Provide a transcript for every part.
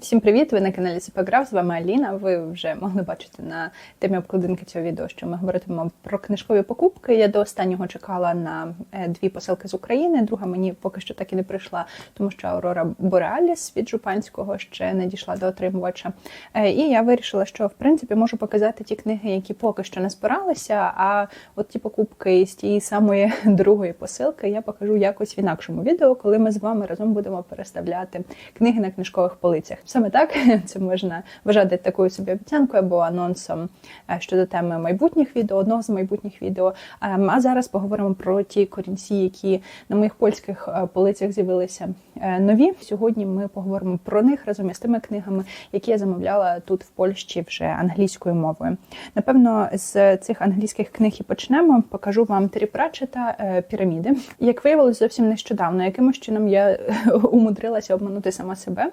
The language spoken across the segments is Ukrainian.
Всім привіт! Ви на каналі Сипограф. З вами Аліна. Ви вже могли бачити на темі обкладинки цього відео, що ми говоритимемо про книжкові покупки. Я до останнього чекала на е, дві посилки з України. Друга мені поки що так і не прийшла, тому що Аурора Бореаліс від Жупанського ще не дійшла до отримувача. Е, І я вирішила, що в принципі можу показати ті книги, які поки що не збиралися. А от ті покупки з тієї самої другої посилки я покажу якось в інакшому відео, коли ми з вами разом будемо переставляти книги на книжкових полицях. Саме так це можна вважати такою собі обіцянкою або анонсом е, щодо теми майбутніх відео, одного з майбутніх відео. Ем, А зараз поговоримо про ті корінці, які на моїх польських е, полицях з'явилися е, нові. Сьогодні ми поговоримо про них разом із тими книгами, які я замовляла тут в Польщі вже англійською мовою. Напевно, з цих англійських книг і почнемо. Покажу вам Террі Пратчета піраміди. Як виявилось зовсім нещодавно, якимось чином я умудрилася обманути сама себе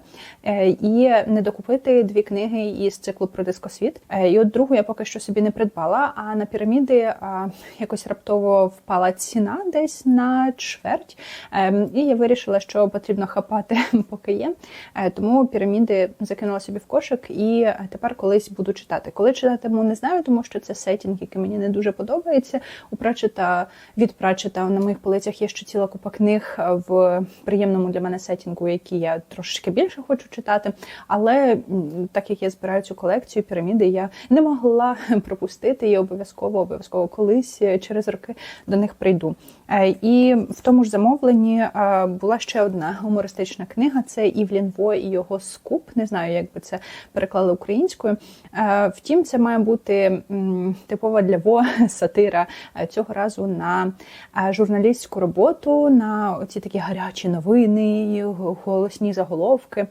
і не докупити дві книги із циклу про дискосвіт. Е, І от другу я поки що собі не придбала. А на піраміди якось раптово впала ціна десь на чверть. Ем, І я вирішила, що потрібно хапати, поки є. Е, Тому піраміди закинула собі в кошик і е, тепер колись буду читати. Коли читатиму, не знаю, тому що це сетінг, який мені не дуже подобається. У Пратчета, від Пратчета на моїх полицях є ще ціла купа книг в приємному для мене сетінгу, які я трошечки більше хочу читати. Але так як я збираю цю колекцію піраміди, я не могла пропустити і обов'язково, обов'язково колись е, через роки до них прийду. Е, І в тому ж замовленні е, була ще одна гумористична книга: це Івлін Во і його скуп. Не знаю, як би це переклали українською. Втім, це має бути типова для Во сатира цього разу на журналістську роботу, на оці такі гарячі новини, голосні заголовки.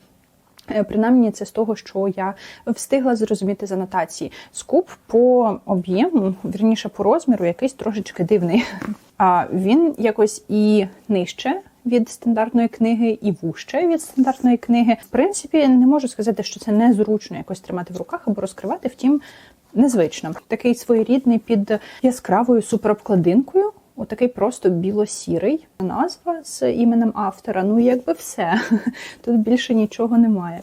Е, Принаймні, це з того, що я встигла зрозуміти з анотації. Скуп по об'єму, вірніше по розміру, якийсь трошечки дивний. А він якось і нижче від стандартної книги, і вужче від стандартної книги. В принципі, не можу сказати, що це незручно якось тримати в руках або розкривати. Втім, незвично. Такий своєрідний під яскравою суперобкладинкою. Отакий просто біло-сірий назва з іменем автора. Ну, якби все. Тут більше нічого немає.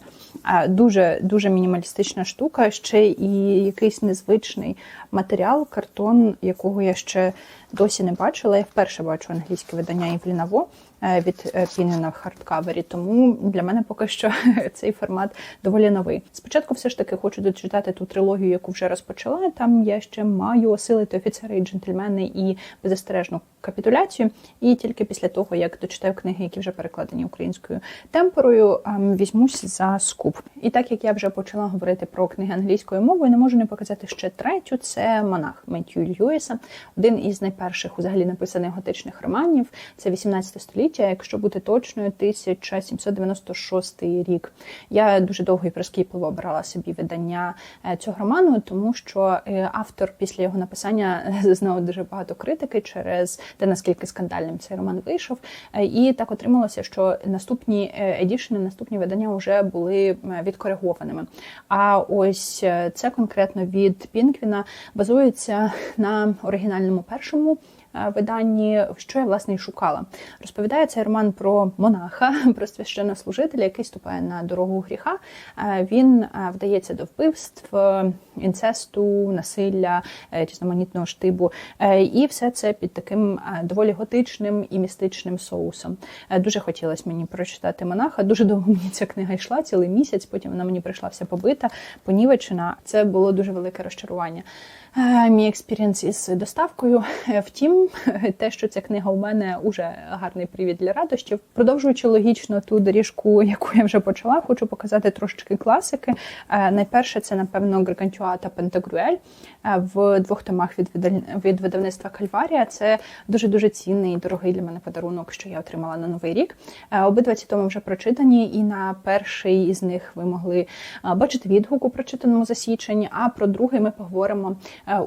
Дуже дуже мінімалістична штука, ще і якийсь незвичний матеріал, картон, якого я ще досі не бачила. Я вперше бачу англійське видання Івліна Во е, від е, Пінена в хардкавері, тому для мене поки що цей формат доволі новий. Спочатку все ж таки хочу дочитати ту трилогію, яку вже розпочала. Там я ще маю осилити офіцери і джентльмени і беззастережну капітуляцію. І тільки після того, як дочитаю книги, які вже перекладені українською темперою, ем, візьмусь за скуп. І так як я вже почала говорити про книги англійською мовою, не можу не показати ще третю. Це монах Меттью Льюіса, один із найперших взагалі написаних готичних романів. Це 18 століття, якщо бути точною, 1796 рік. Я дуже довго і прискіпливо обирала собі видання е, цього роману, тому що е, автор після його написання зазнав дуже багато критики через те, наскільки скандальним цей роман вийшов. Е, І так отрималося, що наступні едішни, наступні видання вже були відкоригованими. А ось е, це конкретно від Пінквіна базується на оригінальному першому. Е, Виданні, що я власне і шукала, розповідає цей роман про монаха, про священнослужителя, який ступає на дорогу гріха. Е, Він е, вдається до вбивств, інцесту, насилля, різноманітного штибу, і все це під таким доволі готичним і містичним соусом. Дуже хотілося мені прочитати монаха. Дуже довго мені ця книга йшла, цілий місяць. Потім вона мені прийшла вся побита, понівечена. Це було дуже велике розчарування. Мій експірієнс із доставкою. Е, Те, що ця книга у мене уже гарний привід для радощів. Продовжуючи логічно ту доріжку, яку я вже почала, хочу показати трошечки класики. Е, Найперше це, напевно, Гаргантюа та Пентагрюель в двох томах від видавництва Кальварія. Це дуже дуже цінний і дорогий для мене подарунок, що я отримала на новий рік. Е, Обидва ці томи вже прочитані, і на перший із них ви могли е, бачити відгук у прочитаному за січень. А про другий ми поговоримо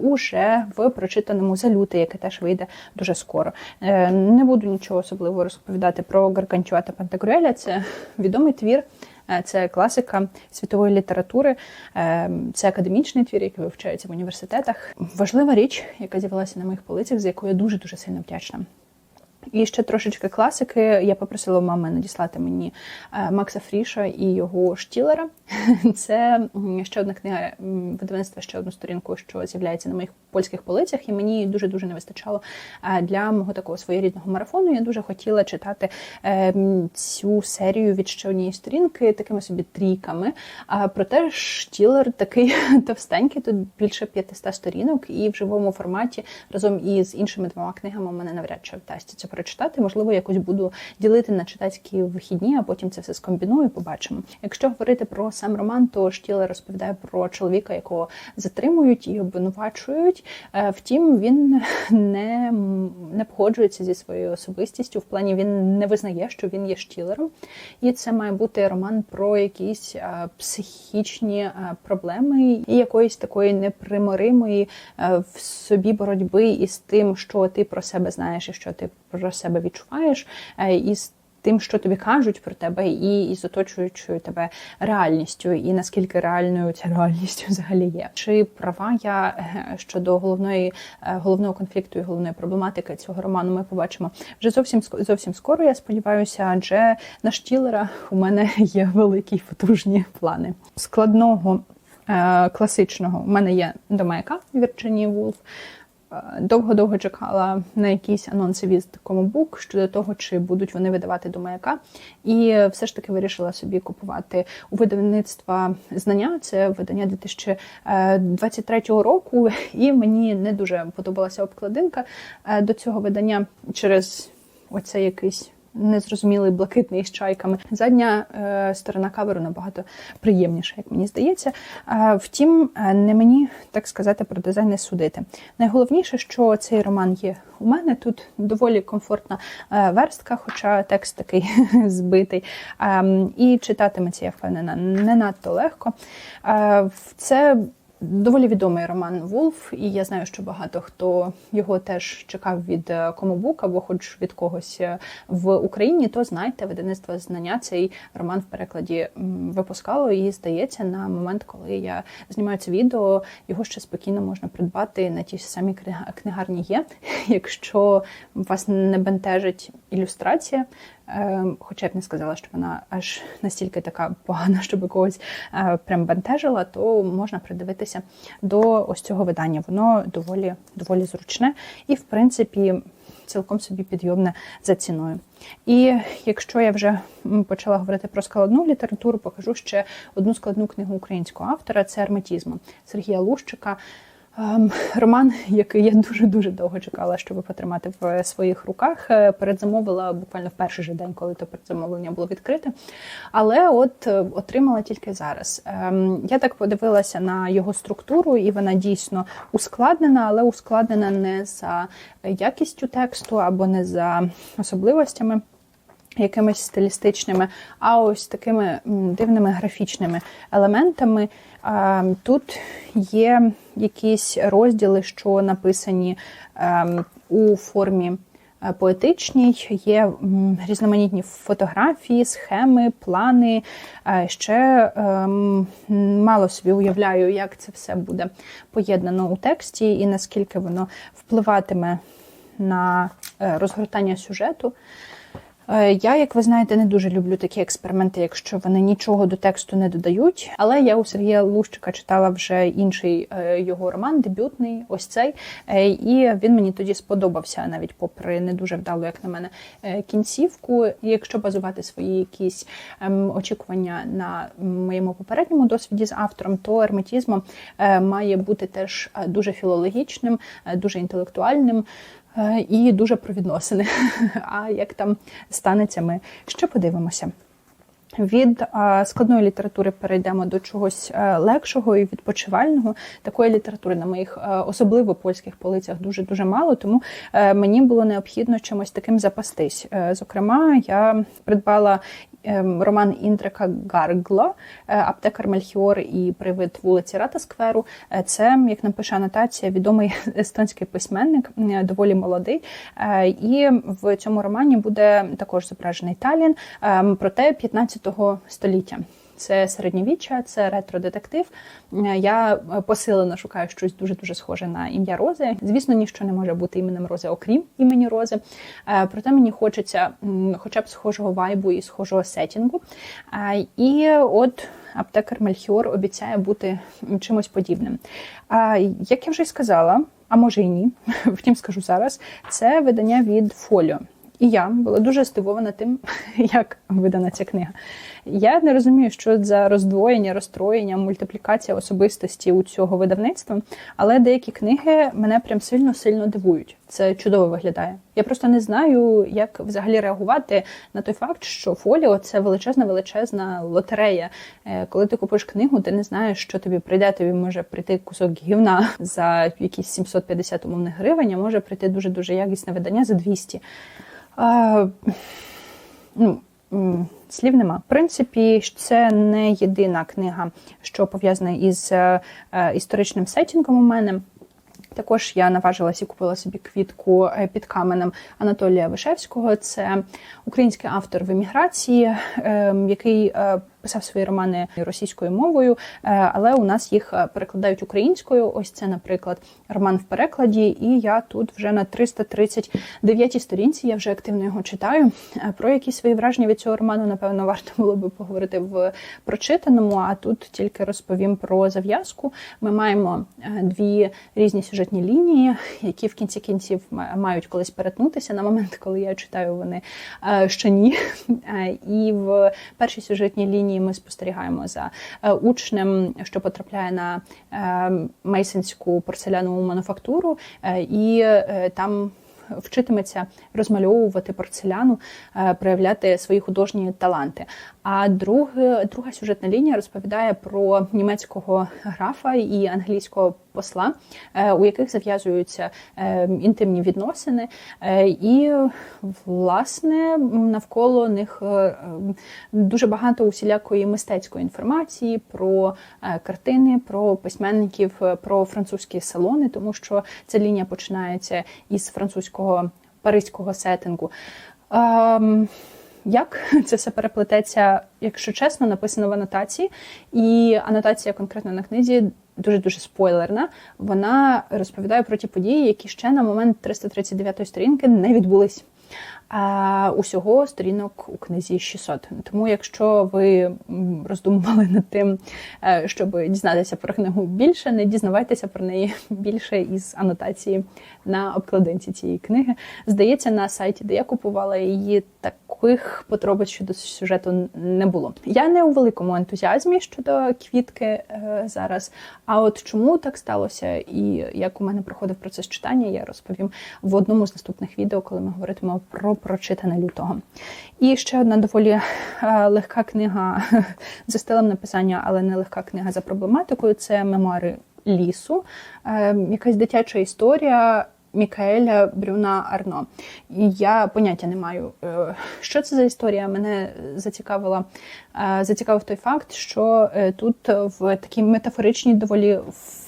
уже в прочитаному за лютий, який теж вийде дуже скоро. Е, Не буду нічого особливого розповідати про Гарканчуа та Пантагрюеля. Це відомий твір. Е, Це класика світової літератури, Е, це академічний твір, який вивчається в університетах. Важлива річ, яка з'явилася на моїх полицях, з якою я дуже дуже сильно вдячна. І ще трошечки класики. Я попросила мами надіслати мені е, Макса Фріша і його Штілера. Це ще одна книга видавництва, ще одну сторінку, що з'являється на моїх польських полицях, і мені дуже дуже не вистачало е, для мого такого своєрідного марафону. Я дуже хотіла читати е, цю серію від ще однієї сторінки, такими собі трійками. Проте Штілер такий товстенький, тут більше 500 сторінок, і в живому форматі разом із іншими двома книгами у мене навряд чи вдасться це прочитати. Можливо, якось буду ділити на читацькі вихідні, а потім це все скомбіную. Побачимо. Якщо говорити про сам роман, то Штілер розповідає про чоловіка, якого затримують і обвинувачують. Е, втім, він не не погоджується зі своєю особистістю. В плані він не визнає, що він є штілером, і це має бути роман про якісь е, психічні е, проблеми і якоїсь такої непримиримої в собі боротьби із тим, що ти про себе знаєш, і що ти про себе відчуваєш, із тим, що тобі кажуть про тебе, і із оточуючою тебе реальністю, і наскільки реальною ця реальність взагалі є. Чи права я е, щодо головної е, головного конфлікту і головної проблематики цього роману? Ми побачимо вже зовсім зовсім скоро. Я сподіваюся, адже на Штілера у мене є великі потужні плани складного. Е, класичного у мене є до маяка Вірджинії Вулф. Довго-довго чекала на якісь анонси від Комобук щодо того, чи будуть вони видавати до маяка. І все ж таки вирішила собі купувати у видавництва знання. Це видання 2023 року, і мені не дуже подобалася обкладинка е, до цього видання через оце якийсь незрозумілий блакитний з чайками. Задня е, сторона каверу набагато приємніша, як мені здається. Е, втім, е, не мені так сказати про дизайн не судити. Найголовніше, що цей роман є у мене тут доволі комфортна е, верстка, хоча текст такий збитий. Е, і читатиметься, я впевнена, не надто легко. Е, це Доволі відомий роман Вулф, і я знаю, що багато хто його теж чекав від Комобук або хоч від когось е, в Україні, то знайте, видавництво знання цей роман в перекладі випускало і здається, на момент, коли я знімаю це відео, його ще спокійно можна придбати на ті самі книгарні є. Якщо вас не бентежить ілюстрація, хоча б не сказала, що вона аж настільки така погана, щоб когось е, прям бентежила, то можна придивитися до ось цього видання. Воно доволі доволі зручне і, в принципі, цілком собі підйомне за ціною. І якщо я вже почала говорити про складну літературу, покажу ще одну складну книгу українського автора це Арметізм Сергія Лущика. Ем, роман, який я дуже дуже довго чекала, щоб потримати в своїх руках. Е, передзамовила буквально в перший же день, коли то передзамовлення було відкрите. Але от е, отримала тільки зараз. Ем, я так подивилася на його структуру, і вона дійсно ускладнена, але ускладнена не за якістю тексту або не за особливостями якимись стилістичними, а ось такими дивними графічними елементами. Тут є якісь розділи, що написані ем, у формі е, поетичній, є різноманітні фотографії, схеми, плани. Ще ем, мало собі уявляю, як це все буде поєднано у тексті і наскільки воно впливатиме на е, розгортання сюжету. Е, я, як ви знаєте, не дуже люблю такі експерименти, якщо вони нічого до тексту не додають. Але я у Сергія Лущика читала вже інший е, його роман, дебютний, ось цей. Е, і він мені тоді сподобався, навіть попри не дуже вдалу, як на мене, кінцівку. Якщо базувати свої якісь ем, очікування на моєму попередньому досвіді з автором, то ерметізм має бути теж дуже філологічним, дуже інтелектуальним. Е, і дуже про відносини. А як там станеться, ми ще подивимося. Від складної літератури перейдемо до чогось легшого і відпочивального. Такої літератури на моїх особливо польських полицях дуже дуже мало, тому мені було необхідно чимось таким запастись. Зокрема, я придбала Ем, роман Індрика Гаргло, е, аптекар Мельхіор і привид вулиці Рата Скверу. Е, це, як нам пише анотація, відомий естонський письменник, е, доволі молодий. І в цьому романі буде також зображений Талін, проте 15 століття. Це середньовіччя, це ретро-детектив. Е, Я е, посилено шукаю щось дуже дуже схоже на ім'я Рози. Звісно, ніщо не може бути іменем Рози, окрім імені Рози. Е, Проте мені хочеться хоча б схожого вайбу і схожого сетінгу. І от аптекар Мельхіор обіцяє бути чимось подібним. А як я вже й сказала, а може і ні, втім скажу зараз, це видання від Фоліо. І я була дуже здивована тим, як видана ця книга. Я не розумію, що за роздвоєння, розстроєння, мультиплікація особистості у цього видавництва, але деякі книги мене прям сильно-сильно дивують. Це чудово виглядає. Я просто не знаю, як взагалі реагувати на той факт, що фоліо це величезна, величезна лотерея. Е, Коли ти купуєш книгу, ти не знаєш, що тобі прийде. Тобі може прийти кусок гівна за якісь 750 умовних гривень, а може прийти дуже дуже якісне видання за 200. А, ну, слів нема. В принципі, це не єдина книга, що пов'язана із е, е, історичним сетінгом у мене. Також я наважилась і купила собі квітку е, під каменем Анатолія Вишевського. Це український автор в еміграції, е, який писав свої романи російською мовою, е, але у нас їх е, перекладають українською. Ось це, наприклад, роман в перекладі. І я тут вже на 339 сторінці. Я вже активно його читаю. Е, Про якісь свої враження від цього роману, напевно, варто було би поговорити в прочитаному. А тут тільки розповім про зав'язку. Ми маємо дві різні сюжетні лінії, які в кінці кінців мають колись перетнутися. На момент, коли я читаю, вони ще ні. І в першій сюжетній лінії ми спостерігаємо за е, учнем, що потрапляє на мейсенську мейсинську порцелянову мануфактуру, е, і е, там вчитиметься розмальовувати порцеляну, е, проявляти свої художні таланти. А друге, друга сюжетна лінія розповідає про німецького графа і англійського посла, е, у яких зав'язуються е, інтимні відносини, Е, і власне навколо них дуже багато усілякої мистецької інформації про картини, про письменників, про французькі салони, тому що ця лінія починається із французького паризького сеттингу. Ем, як це все переплететься, якщо чесно, написано в анотації, і анотація конкретно на книзі дуже дуже спойлерна. Вона розповідає про ті події, які ще на момент 339 сторінки не відбулись. А усього сторінок у книзі 600. Тому, якщо ви роздумували над тим, е, щоб дізнатися про книгу більше, не дізнавайтеся про неї більше із анотації на обкладинці цієї книги. Здається, на сайті, де я купувала її, таких подробиць щодо сюжету не було. Я не у великому ентузіазмі щодо квітки е, зараз. А от чому так сталося, і як у мене проходив процес читання, я розповім в одному з наступних відео, коли ми говоритимемо про прочитане лютого. І ще одна доволі е, легка книга за стилем написання, але не легка книга за проблематикою. Це мемуари лісу, Е, якась дитяча історія. Мікаеля Брюна Арно. І я поняття не маю, е, що це за історія. Мене зацікавила зацікавив той факт, що е, тут в такій метафоричній доволі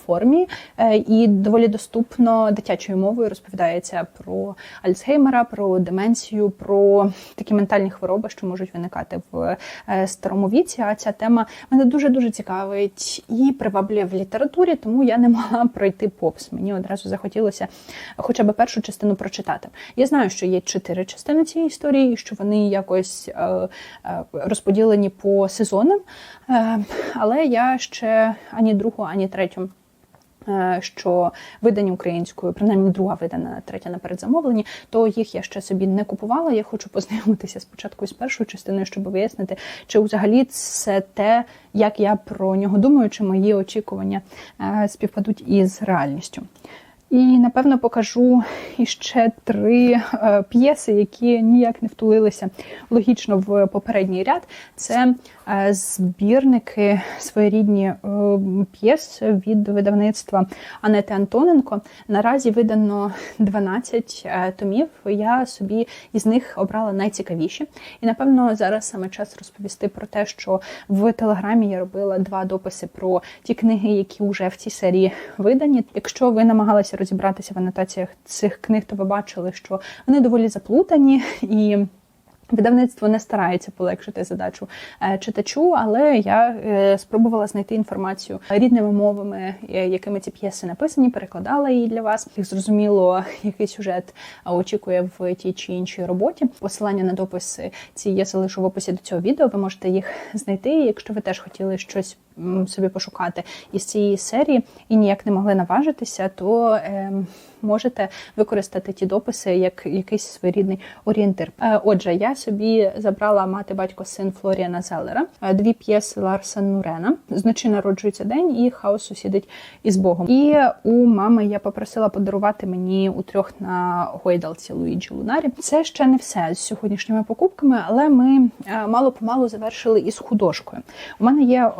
формі е, і доволі доступно дитячою мовою розповідається про Альцгеймера, про деменцію, про такі ментальні хвороби, що можуть виникати в е, старому віці. А ця тема мене дуже дуже цікавить і приваблює в літературі, тому я не могла пройти повз. Мені одразу захотілося хоча б першу частину прочитати. Я знаю, що є чотири частини цієї історії, що вони якось е, е, розподілені по сезонам, е, але я ще ані другу, ані третю. е, Що видані українською, принаймні друга видана, третя на передзамовленні, то їх я ще собі не купувала. Я хочу познайомитися спочатку із першою частиною, щоб вияснити, чи взагалі це те, як я про нього думаю, чи мої очікування е, співпадуть із реальністю. І напевно покажу іще три е, п'єси, які ніяк не втулилися логічно в попередній ряд. Це е, збірники своєрідні е, п'єс від видавництва Анети Антоненко. Наразі видано 12 е, томів. Я собі із них обрала найцікавіші. І напевно зараз саме час розповісти про те, що в телеграмі я робила два дописи про ті книги, які вже в цій серії видані. Якщо ви намагалися розібратися в анотаціях цих книг, то ви бачили, що вони доволі заплутані і. Видавництво не старається полегшити задачу е, читачу, але я е, спробувала знайти інформацію рідними мовами, е, якими ці п'єси написані, перекладала її для вас. Як зрозуміло, який сюжет очікує в тій чи іншій роботі. Посилання на дописи ці є залишу в описі до цього відео. Ви можете їх знайти. Якщо ви теж хотіли щось собі пошукати із цієї серії і ніяк не могли наважитися, то е, можете використати ті дописи як якийсь своєрідний орієнтир. Е, отже, я собі забрала мати, батько, син Флоріана Зеллера, е, дві п'єси Ларса Нурена. Зночі народжується день і хаос сусідить із Богом. І у мами я попросила подарувати мені у трьох на гойдалці Луїджі Лунарі. Це ще не все з сьогоднішніми покупками, але ми е, мало помалу завершили із художкою. У мене є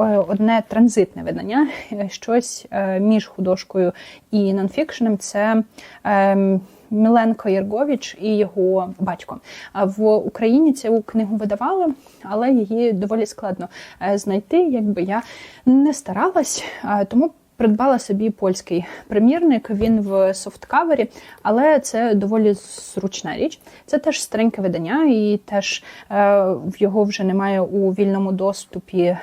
одне транзитне видання, щось між художкою і нонфікшеном. Це ем, Міленко Єргович і його батько. В Україні цю книгу видавали, але її доволі складно е, знайти, якби я не старалась, тому. Придбала собі польський примірник, він в софткавері, але це доволі зручна річ. Це теж стареньке видання, і теж е, його вже немає у вільному доступі, е,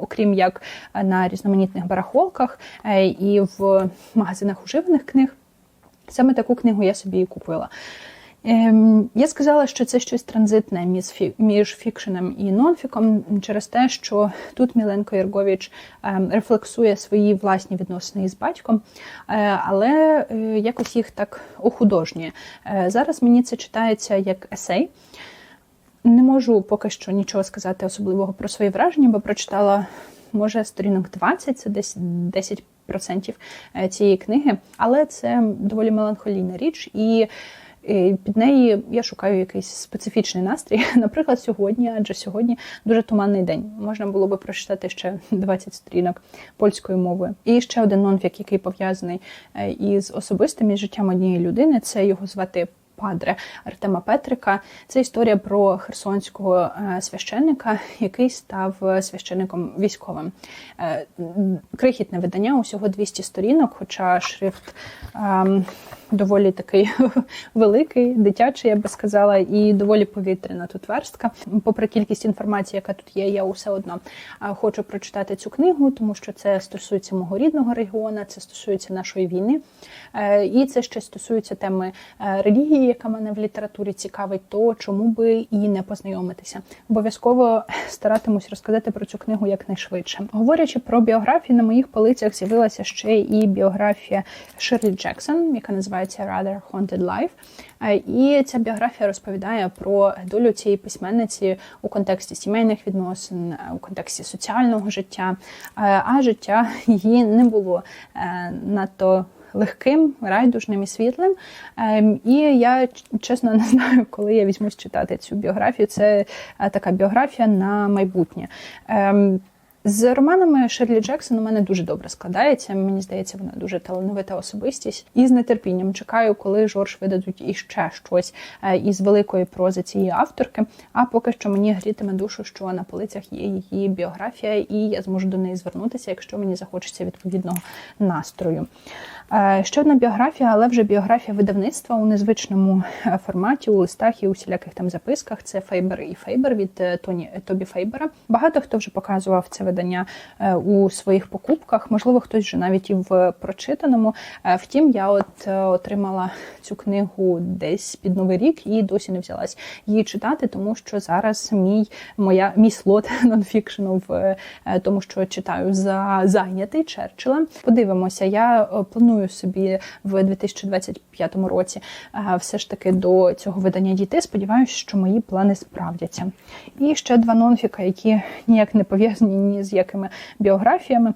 окрім як на різноманітних барахолках е, і в магазинах уживаних книг. Саме таку книгу я собі і купила. Ем, я сказала, що це щось транзитне між фікшеном і нонфіком через те, що тут Міленко Єргович ем, рефлексує свої власні відносини із батьком, е, але е, якось їх так охудожнює. Е, зараз мені це читається як есей. Не можу поки що нічого сказати особливого про свої враження, бо прочитала, може, сторінок 20, це десь 10 процентів е, цієї книги, але це доволі меланхолійна річ, і е, під неї я шукаю якийсь специфічний настрій. Наприклад, сьогодні, адже сьогодні дуже туманний день. Можна було би прочитати ще 20 сторінок польською мовою. І ще один нонфік, який пов'язаний е, із особистим із життям однієї людини. Це його звати Падре Артема Петрика. Це історія про херсонського е, священника, який став священником військовим. Е, крихітне видання, усього 200 сторінок, хоча шрифт. Доволі такий великий, дитячий, я би сказала, і доволі повітряна тут верстка. Попри кількість інформації, яка тут є, я все одно хочу прочитати цю книгу, тому що це стосується мого рідного регіону, це стосується нашої війни. Е, і це ще стосується теми е, релігії, яка мене в літературі цікавить, то чому би і не познайомитися. Обов'язково старатимусь розказати про цю книгу якнайшвидше. Говорячи про біографію, на моїх полицях з'явилася ще і біографія Ширлі Джексон, яка називається називається Rather Haunted Life. Е, і ця біографія розповідає про долю цієї письменниці у контексті сімейних відносин, е, у контексті соціального життя, е, а життя її не було надто. Легким, райдужним і світлим. І я чесно не знаю, коли я візьмусь читати цю біографію. Це така біографія на майбутнє. З романами Шерлі Джексон у мене дуже добре складається. Мені здається, вона дуже талановита особистість. І з нетерпінням чекаю, коли Жорж видадуть іще щось е, із великої прози цієї авторки. А поки що мені грітиме душу, що на полицях є її біографія, і я зможу до неї звернутися, якщо мені захочеться відповідного настрою. Е, ще одна біографія, але вже біографія видавництва у незвичному е, форматі, у листах і у всіляких там записках. Це Фейбер і Фейбер від Тоні Тобі Фейбера. Багато хто вже показував це видання е, у своїх покупках. Можливо, хтось вже навіть і в прочитаному. Е, втім, я от е, отримала цю книгу десь під новий рік і досі не взялась її читати, тому що зараз мій моя мій слот нонфікшену в тому, що читаю за зайнятий Черчилла. Подивимося, я планую собі в 2025 році все ж таки до цього видання дійти. Сподіваюся, що мої плани справдяться. І ще два нонфіка, які ніяк не пов'язані з якими біографіями, е,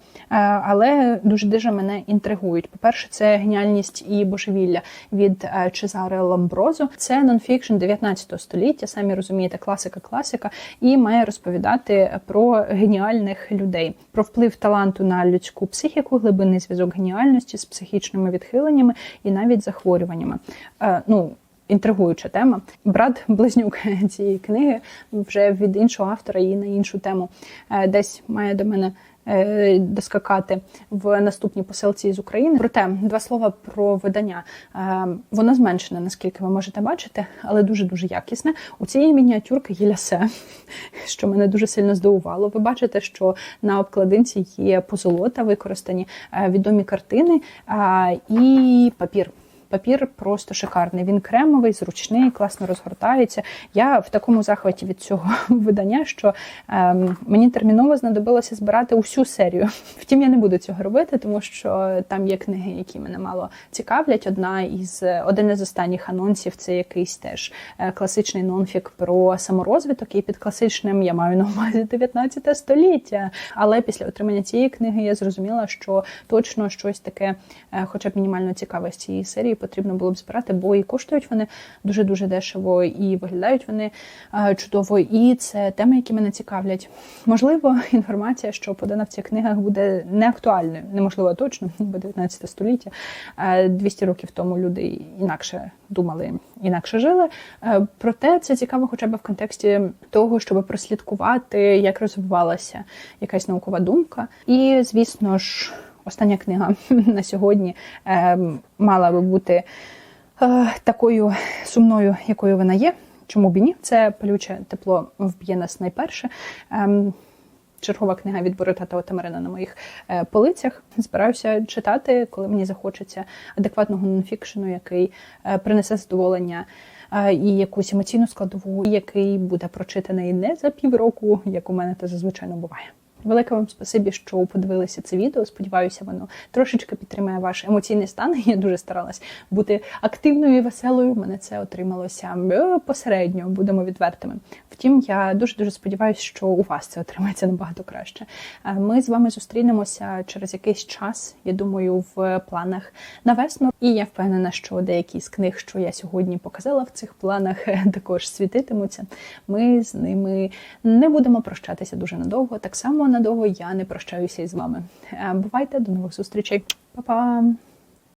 але дуже дуже мене інтригують. По-перше, це геніальність і божевілля від е, Чезаре Ламброзо. Це нонфікшн 19 століття, самі розумієте, класика, класика, і має розповідати про геніальних людей, про вплив таланту на людську психіку, глибинний зв'язок геніальності з психічними відхиленнями і навіть захворюваннями. Е, ну, інтригуюча тема. Брат близнюк цієї книги вже від іншого автора і на іншу тему е, десь має до мене е, доскакати в наступній посилці з України. Проте два слова про видання. Е, Воно зменшене, наскільки ви можете бачити, але дуже дуже якісне. У цієї мініатюрки є лясе, що мене дуже сильно здивувало. Ви бачите, що на обкладинці є позолота, використані відомі картини і папір. Папір просто шикарний. Він кремовий, зручний, класно розгортається. Я в такому захваті від цього видання, що ем, мені терміново знадобилося збирати усю серію. Втім, я не буду цього робити, тому що там є книги, які мене мало цікавлять. Одна із один із останніх анонсів це якийсь теж е, класичний нонфік про саморозвиток. І під класичним я маю на увазі 19 століття. Але після отримання цієї книги я зрозуміла, що точно щось таке, е, хоча б мінімально цікаве з цієї серії, потрібно було б збирати, бо і коштують вони дуже дуже дешево, і виглядають вони е, чудово. І це теми, які мене цікавлять. Можливо, інформація, що подана в цих книгах, буде не актуальною, неможливо точно, бо 19 століття. Е, 200 років тому люди інакше думали, інакше жили. Е, Проте це цікаво, хоча б в контексті того, щоб прослідкувати, як розвивалася якась наукова думка. І, звісно ж, остання книга на сьогодні е, мала би бути е, такою сумною, якою вона є. Чому б і ні? Це палюче тепло вб'є нас найперше. Ем, Чергова книга від Борита та Отамарина на моїх е, полицях. Збираюся читати, коли мені захочеться адекватного нонфікшену, який е, принесе задоволення і якусь емоційну складову, який буде прочитаний не за півроку, як у мене це зазвичай буває. Велике вам спасибі, що подивилися це відео. Сподіваюся, воно трошечки підтримає ваш емоційний стан. Я дуже старалась бути активною і веселою. У мене це отрималося е, посередньо, будемо відвертими. Втім, я дуже дуже сподіваюся, що у вас це отримається набагато краще. Е, Ми з вами зустрінемося через якийсь час. Я думаю, в планах на весну. І я впевнена, що деякі з книг, що я сьогодні показала в цих планах, також світитимуться. Ми з ними не будемо прощатися дуже надовго. Так само надовго я не прощаюся із вами. Е, Бувайте, до нових зустрічей, Па-па!